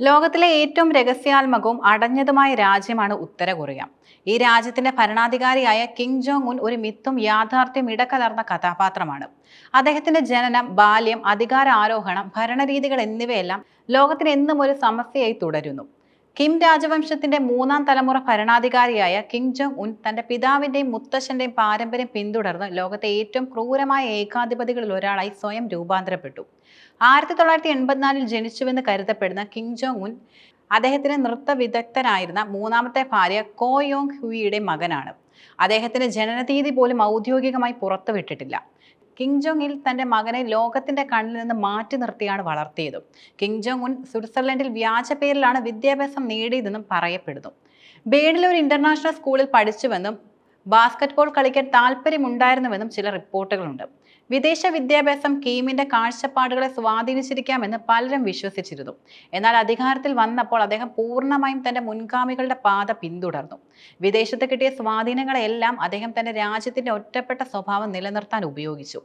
ലോകത്തിലെ ഏറ്റവും രഹസ്യാത്മകവും അടഞ്ഞതുമായ രാജ്യമാണ് ഉത്തര കൊറിയ ഈ രാജ്യത്തിന്റെ ഭരണാധികാരിയായ കിങ് ജോങ് ഉൻ ഒരു മിത്തും യാഥാർത്ഥ്യം ഇടകലർന്ന കഥാപാത്രമാണ്. അദ്ദേഹത്തിന്റെ ജനനം ബാല്യം അധികാര ആരോഹണം ഭരണരീതികൾ എന്നിവയെല്ലാം ലോകത്തിന് എന്നും ഒരു സമസ്യയായി തുടരുന്നു. കിം രാജവംശത്തിന്റെ മൂന്നാം തലമുറ ഭരണാധികാരിയായ കിം ജോങ് ഉൻ തന്റെ പിതാവിന്റെയും മുത്തശ്ശന്റെയും പാരമ്പര്യം പിന്തുടർന്ന് ലോകത്തെ ഏറ്റവും ക്രൂരമായ ഏകാധിപതികളിൽ ഒരാളായി സ്വയം രൂപാന്തരപ്പെട്ടു. ആയിരത്തി തൊള്ളായിരത്തി എൺപത്തിനാലിൽ ജനിച്ചുവെന്ന് കരുതപ്പെടുന്ന കിം ജോങ് ഉൻ അദ്ദേഹത്തിന് നൃത്ത വിദഗ്ധനായിരുന്ന മൂന്നാമത്തെ ഭാര്യ കോ യോങ് ഹുയിയുടെ മകനാണ്. അദ്ദേഹത്തിന്റെ ജനനതീയതി പോലും ഔദ്യോഗികമായി പുറത്തുവിട്ടിട്ടില്ല. കിങ് ജോങ് ഇൽ തന്റെ മകനെ ലോകത്തിന്റെ കണ്ണിൽ നിന്ന് മാറ്റി നിർത്തിയാണ് വളർത്തിയത്. കിങ് ജോങ് ഉൻ സ്വിറ്റ്സർലൻഡിൽ വ്യാജ പേരിലാണ് വിദ്യാഭ്യാസം നേടിയതെന്നും പറയപ്പെടുന്നു. ബേഡിൽ ഒരു ഇന്റർനാഷണൽ സ്കൂളിൽ പഠിച്ചുവെന്നും ബാസ്കറ്റ്ബോൾ കളിക്കാൻ താല്പര്യമുണ്ടായിരുന്നുവെന്നും ചില റിപ്പോർട്ടുകളുണ്ട്. വിദേശ വിദ്യാഭ്യാസം കീമിന്റെ കാഴ്ചപ്പാടുകളെ സ്വാധീനിച്ചിരിക്കാമെന്ന് പലരും വിശ്വസിച്ചിരുന്നു. എന്നാൽ അധികാരത്തിൽ വന്നപ്പോൾ അദ്ദേഹം പൂർണമായും തന്റെ മുൻഗാമികളുടെ പാത പിന്തുടർന്നു. വിദേശത്ത് കിട്ടിയ സ്വാധീനങ്ങളെല്ലാം അദ്ദേഹം തന്റെ രാജ്യത്തിന്റെ ഒറ്റപ്പെട്ട സ്വഭാവം നിലനിർത്താൻ ഉപയോഗിച്ചു.